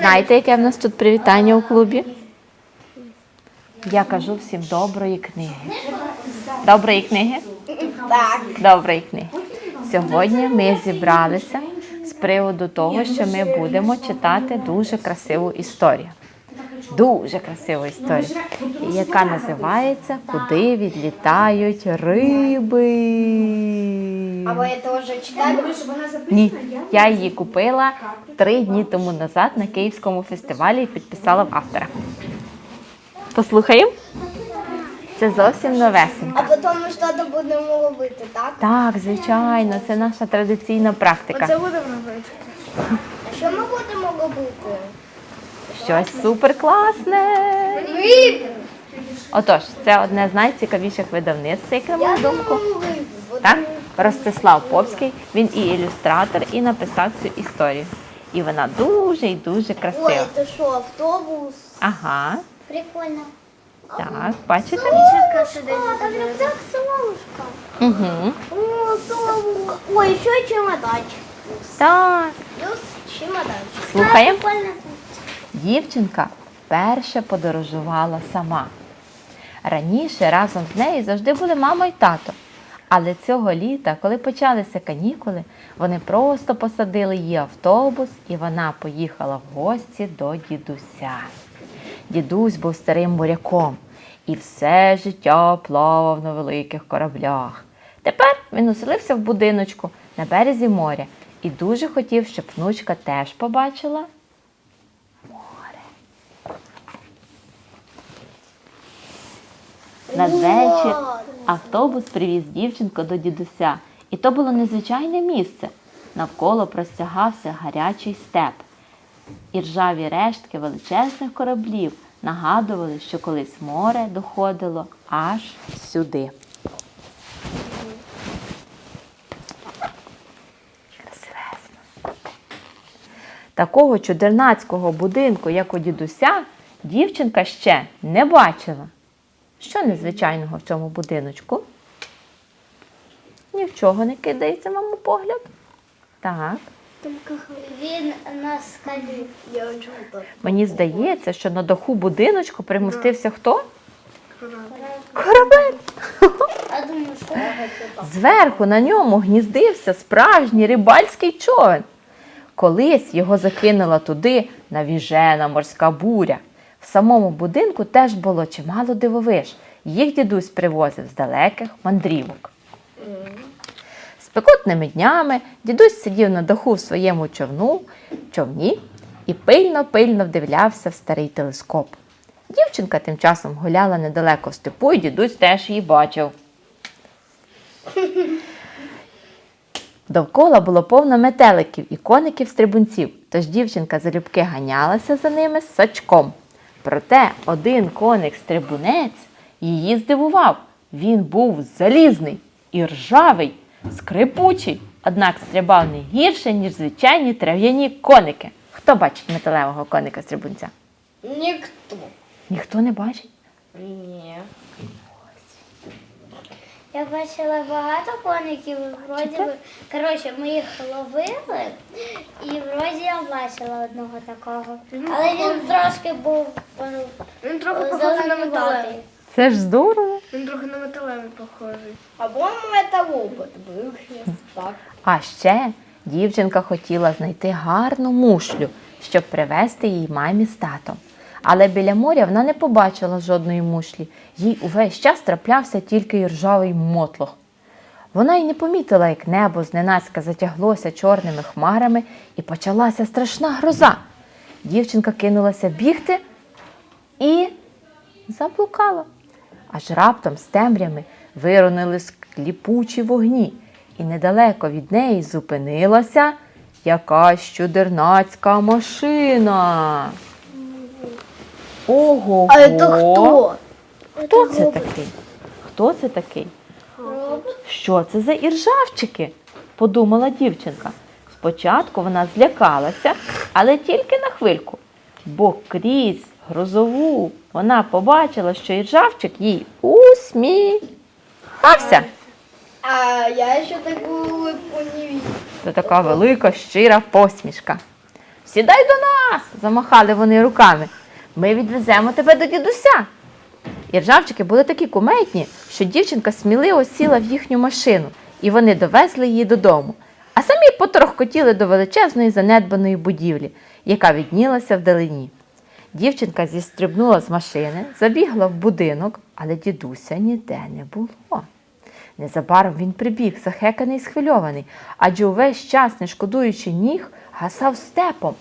Знаєте, яке в нас тут привітання у клубі? Я кажу всім доброї книги. Доброї книги? так. Доброї книги. Сьогодні ми зібралися з приводу того, що ми будемо читати дуже красиву історію. Дуже красиву історію, яка називається Куди відлітають риби. А ви це вже читали? Ні, я її купила три дні тому назад на Київському фестивалі і підписала в автора. Послухаємо? Це зовсім новесеньке. А потім ми щось будемо робити, так? Так, звичайно, це наша традиційна практика. будемо робити. А що ми будемо робити? Щось суперкласне. Рибу. Отож, це одне з найцікавіших видавництв, яке на мою думку. рибу. Так? Ростислав Попський, він і ілюстратор, і написав цю історію. І вона дуже і дуже красива. Ой, це що, автобус? Ага, Прикольно. так, бачите? Рюкзак солнышко. Угу. О, солнышко. Ой, еще чемоданчик. Так. Плюс чемоданчик. Слухаємо. Дівчинка вперше подорожувала сама. Раніше разом з нею завжди були мама й тато. Але цього літа, коли почалися канікули, вони просто посадили її автобус і вона поїхала в гості до дідуся. Дідусь був старим моряком і все життя плавав на великих кораблях. Тепер він оселився в будиночку на березі моря і дуже хотів, щоб внучка теж побачила Надвечір автобус привіз дівчинку до дідуся, і то було незвичайне місце. Навколо простягався гарячий степ. І ржаві рештки величезних кораблів нагадували, що колись море доходило аж сюди. Такого чудернацького будинку, як у дідуся, дівчинка ще не бачила. Що незвичайного в цьому будиночку? Ні в чого не кидається вам у погляд. Так. Він на скалі. Я. Мені здається, що на даху будиночку примостився хто? Корабель. Зверху на ньому гніздився справжній рибальський човен. Колись його закинула туди навіжена морська буря. В самому будинку теж було чимало дивовиж. Їх дідусь привозив з далеких мандрівок. Спекотними днями дідусь сидів на даху в своєму човну, човні і пильно-пильно вдивлявся в старий телескоп. Дівчинка тим часом гуляла недалеко в степу, і дідусь теж її бачив. Довкола було повно метеликів і коників-стрибунців, тож дівчинка залюбки ганялася за ними з сачком. Проте один коник-стрибунець її здивував. Він був залізний і ржавий, скрипучий, однак стрибав не гірше, ніж звичайні трав'яні коники. Хто бачить металевого коника-стрибунця? Ніхто. Ніхто не бачить. Ні. Я бачила багато коників, вроді би. Коротше, ми їх ловили, і вроді я бачила одного такого. Але він трошки був ну, Він трохи похожий на металевий. Це ж здорово. Він трохи на металевий похожий. А по-моєму, був. Так. А ще дівчинка хотіла знайти гарну мушлю, щоб привезти її мамі з татом. Але біля моря вона не побачила жодної мушлі. Їй увесь час траплявся тільки ржавий мотлох. Вона й не помітила, як небо зненацька затяглося чорними хмарами і почалася страшна гроза. Дівчинка кинулася бігти і заблукала. Аж раптом з темрями виронили скліпучі вогні, і недалеко від неї зупинилася якась чудернацька машина. Ого! А це хто? Хто це такий? Хто це такий? Що це за іржавчики? подумала дівчинка. Спочатку вона злякалася, але тільки на хвильку, бо крізь грозову вона побачила, що іржавчик їй усміхався. А я ще таку не видела. Це така велика щира посмішка. Сідай до нас! замахали вони руками. Ми відвеземо тебе до дідуся. І ржавчики були такі куметні, що дівчинка сміливо сіла в їхню машину, і вони довезли її додому. А самі поторохкотіли до величезної занедбаної будівлі, яка віднілася вдалині. Дівчинка зістрибнула з машини, забігла в будинок, але дідуся ніде не було. Незабаром він прибіг, захеканий і схвильований, адже увесь час, не шкодуючи ніг, гасав степом,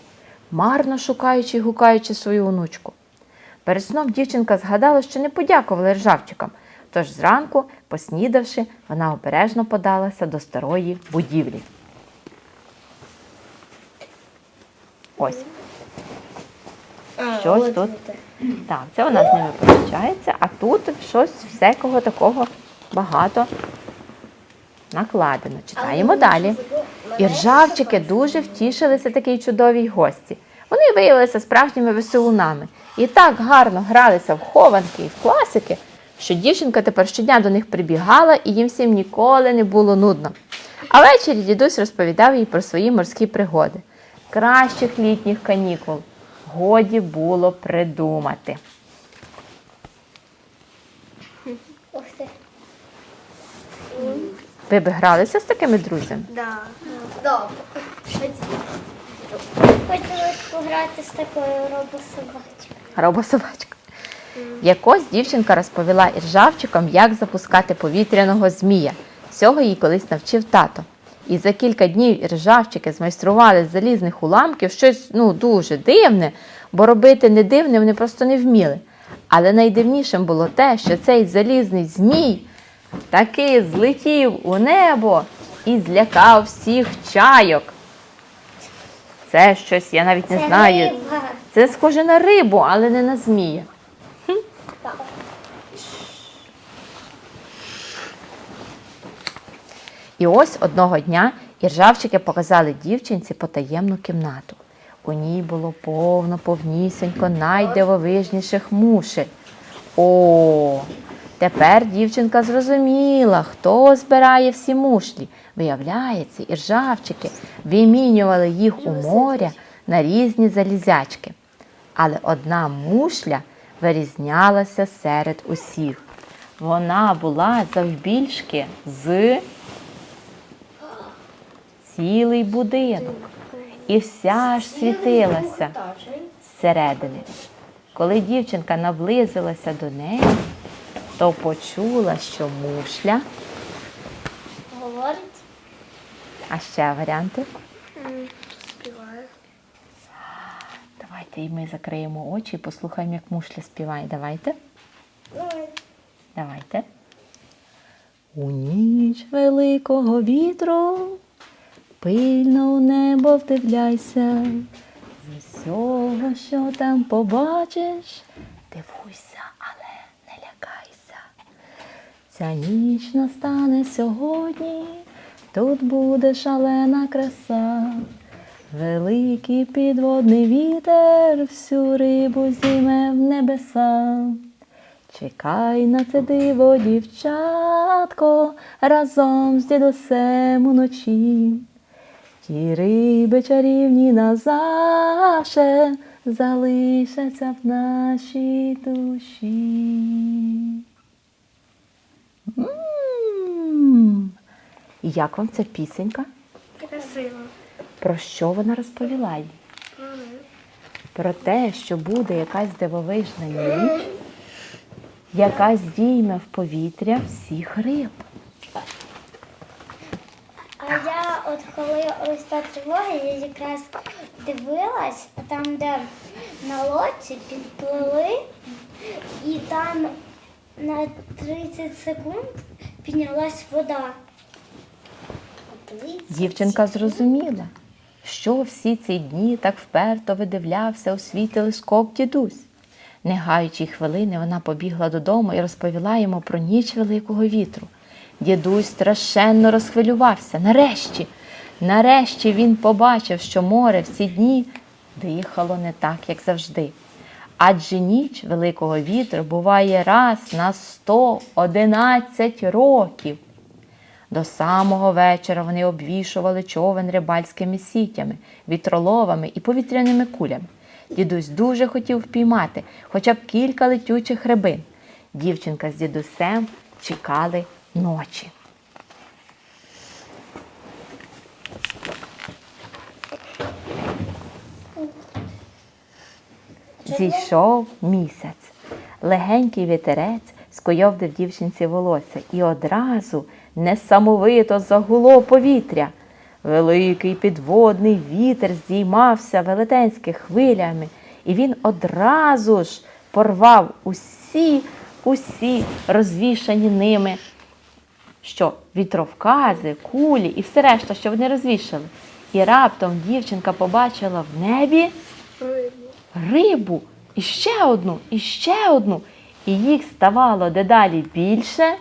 марно шукаючи й гукаючи свою онучку. Перед сном дівчинка згадала, що не подякувала ржавчикам, тож зранку, поснідавши, вона обережно подалася до старої будівлі. Ось. Щось тут. Так, це вона з ними позначається, а тут щось всякого такого багато накладено. Читаємо далі. І ржавчики дуже втішилися такій чудовій гості. Вони виявилися справжніми веселунами і так гарно гралися в хованки і в класики, що дівчинка тепер щодня до них прибігала і їм всім ніколи не було нудно. А ввечері дідусь розповідав їй про свої морські пригоди. Кращих літніх канікул годі було придумати. Ух ти. Ви б гралися з такими друзями? Да. Добре. Хотілося пограти з такою робособачкою. Робособачка. Якось дівчинка розповіла іржавчикам, як запускати повітряного змія. Цього їй колись навчив тато. І за кілька днів іржавчики змайстрували з залізних уламків щось ну, дуже дивне, бо робити не дивне вони просто не вміли. Але найдивнішим було те, що цей залізний змій таки злетів у небо і злякав всіх чайок. Це щось, я навіть не Це знаю. риба. Це схоже на рибу, але не на змія. І ось одного дня іржавчики показали дівчинці потаємну кімнату. У ній було повно повнісенько найдивовижніших мушель. О, тепер дівчинка зрозуміла, хто збирає всі мушлі. Виявляється, іржавчики вимінювали їх у моря на різні залізячки. Але одна мушля вирізнялася серед усіх. Вона була завбільшки з цілий будинок. І вся аж світилася зсередини. Коли дівчинка наблизилася до неї, то почула, що мушля, Говорить. а ще варіанти. Співаю. Давайте і ми закриємо очі і послухаємо, як мушля співає. Давайте. Давай. Давайте. У ніч великого вітру пильно у небо вдивляйся. З усього, що там побачиш, дивуйся, але не лякайся. Ця ніч настане сьогодні, тут буде шалена краса. Великий підводний вітер всю рибу зійме в небеса. Чекай на це диво, дівчатко, разом з дідусем уночі. Ті риби чарівні назавше залишаться в нашій душі. М. І Як вам ця пісенька? Красиво. Про що вона розповіла їй? Про те, що буде якась дивовижна ніч, яка здійме в повітря всіх риб. А я от коли ось та тривога, я якраз дивилась, а там, де на лодці підплили, і там на 30 секунд піднялась вода. Дівчинка зрозуміла, що всі ці дні так вперто видивлявся у свій телескоп дідусь. Не гаючи хвилини, вона побігла додому і розповіла йому про ніч великого вітру. Дідусь страшенно розхвилювався. Нарешті, нарешті він побачив, що море всі дні дихало не так, як завжди. Адже ніч великого вітру буває раз на 111 років. До самого вечора вони обвішували човен рибальськими сітями, вітроловами і повітряними кулями. Дідусь дуже хотів впіймати хоча б кілька летючих рибин. Дівчинка з дідусем чекали ночі. Зійшов місяць. Легенький вітерець скойовдив дівчинці волосся і одразу несамовито загуло повітря. Великий підводний вітер здіймався велетенськими хвилями, і він одразу ж порвав усі, усі розвішані ними що вітровкази, кулі і все решта, що вони розвішали. І раптом дівчинка побачила в небі рибу, і ще одну, і ще одну. І їх ставало дедалі більше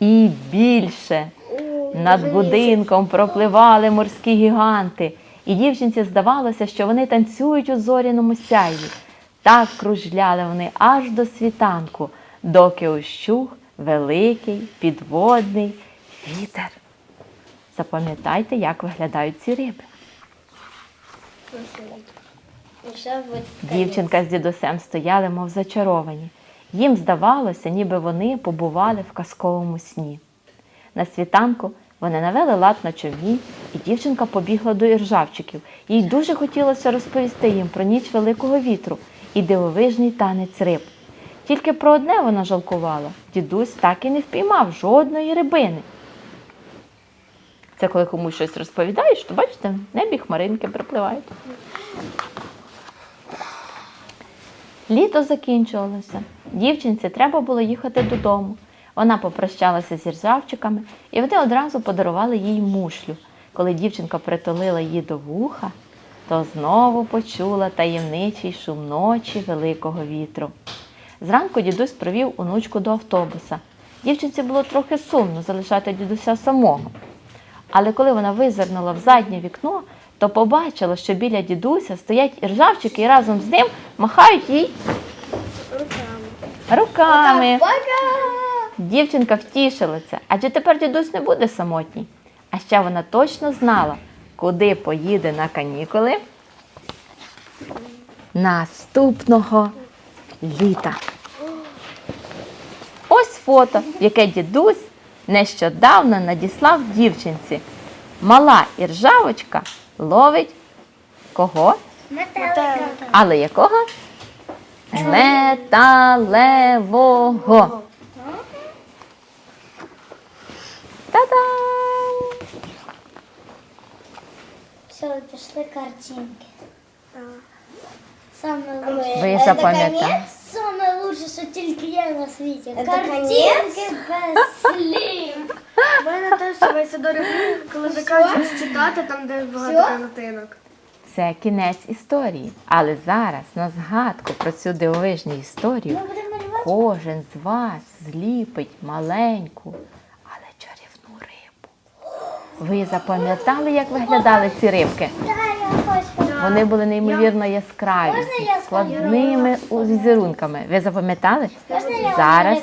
і більше. Над будинком пропливали морські гіганти, і дівчинці здавалося, що вони танцюють у зоряному сяйві. Так кружляли вони аж до світанку, доки ущух великий підводний вітер. Запам'ятайте, як виглядають ці риби. Дівчинка з дідусем стояли, мов зачаровані. Їм здавалося, ніби вони побували в казковому сні. На світанку вони навели лад на човні, і дівчинка побігла до іржавчиків. Їй дуже хотілося розповісти їм про ніч великого вітру і дивовижний танець риб. Тільки про одне вона жалкувала дідусь так і не впіймав жодної рибини. Це коли комусь щось розповідаєш, то бачите, в небі хмаринки припливають. Літо закінчувалося. Дівчинці треба було їхати додому. Вона попрощалася з іржавчиками, і вони одразу подарували їй мушлю. Коли дівчинка притулила її до вуха, то знову почула таємничий шум ночі великого вітру. Зранку дідусь провів онучку до автобуса. Дівчинці було трохи сумно залишати дідуся самого. Але коли вона визирнула в заднє вікно, то побачила, що біля дідуся стоять іржавчики і разом з ним махають їй руками. Дівчинка втішилася, адже тепер дідусь не буде самотній. А ще вона точно знала, куди поїде на канікули наступного літа. Ось фото, яке дідусь нещодавно надіслав дівчинці. Мала іржавочка ловить кого? Метелика. Але якого? Металевого. Та-дам! Все, пішли картинки. Ви запам'ятали? Саме лучше, що тільки є на світі. Картинки без слів. У мене теж саме Сидорі, коли закінчуєш читати, там де багато картинок. Це кінець історії. Але зараз на згадку про цю дивовижну історію кожен з вас зліпить маленьку, але чарівну рибу. Ви запам'ятали, як виглядали ці рибки? Да, я хочу. Вони були неймовірно яскраві, Можна з складними візерунками. Ви запам'ятали? Зараз,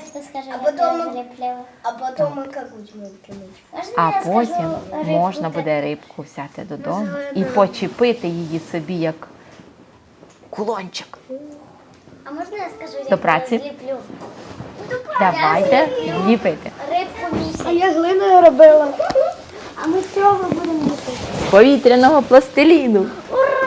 А потім- я? А потом мы как будем кинуть? Можна а потім можна буде рибку взяти додому і почепити її собі як кулончик. А можна я скажу, як До я праці. зліплю? Давайте ліпити. Рибку місяць. А я глиною робила. А ми з цього будемо ліпити. Повітряного пластиліну. О,